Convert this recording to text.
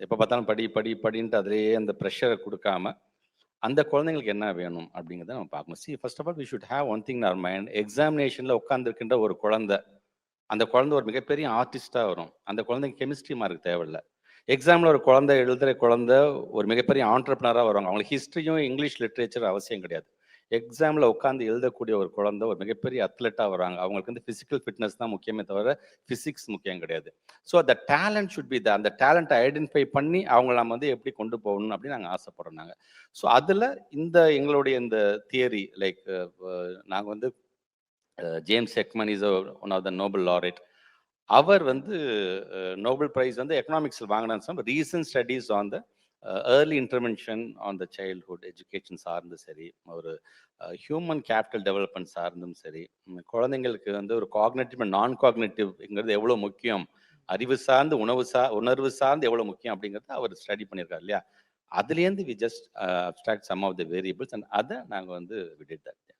எப்போ பார்த்தாலும் படி படி படின்ட்டு அதிலேயே அந்த ப்ரெஷரை கொடுக்காம அந்த குழந்தைங்களுக்கு என்ன வேணும் அப்படிங்கிறத நம்ம பார்க்கணும். See first of all we should have one thing our mind எக்ஸாமினேஷனில் உட்காந்துருக்கின்ற ஒரு குழந்தை அந்த குழந்தை ஒரு மிகப்பெரிய ஆர்டிஸ்டாக வரும். அந்த குழந்தைங்க கெமிஸ்ட்ரி மார்க் தேவையில்ல. எக்ஸாமில் ஒரு குழந்தை எழுதுகிற குழந்தை ஒரு மிகப்பெரிய ஆண்டர்பனராக வருவாங்க. அவங்களுக்கு ஹிஸ்ட்ரியும் இங்கிலீஷ் லிட்ரேச்சர் அவசியம் கிடையாது. எக்ஸாமில் உட்காந்து எழுதக்கூடிய ஒரு குழந்தை ஒரு மிகப்பெரிய அத்லெட்டாக வராங்க அவங்களுக்கு வந்து ஃபிசிக்கல் ஃபிட்னஸ் தான் முக்கியமே தவிர ஃபிசிக்ஸ் முக்கியம் கிடையாது. ஸோ அந்த டேலண்ட் ஷுட் பி த அந்த டேலண்ட்டை ஐடென்டிஃபை பண்ணி அவங்கள நம்ம வந்து எப்படி கொண்டு போகணும் அப்படின்னு நாங்கள் ஆசைப்படுறோம் நாங்கள் ஸோ அதில் இந்த எங்களுடைய இந்த தியரி லைக் நாங்கள் வந்து James Heckman is one of the Nobel laureate அவர் வந்து நோபல் ப்ரைஸ் வந்து எக்கனாமிக்ஸில் சொன்னால் recent studies on the early intervention on the childhood education சார்ந்து சரி ஒரு ஹியூமன் கேபிட்டல் டெவலப்மெண்ட் சார்ந்தும் சரி குழந்தைங்களுக்கு வந்து ஒரு காக்னேட்டிவ் நான் காக்னேட்டிவ்ங்கிறது எவ்வளோ முக்கியம் அறிவு சார்ந்து உணவு சா உணர்வு சார்ந்து எவ்வளோ முக்கியம் அப்படிங்கிறத அவர் ஸ்டடி பண்ணியிருக்காரு இல்லையா? அதுலேருந்து we just abstract some of the variables and அதை நாங்கள் வந்து விட்டுட்டேன்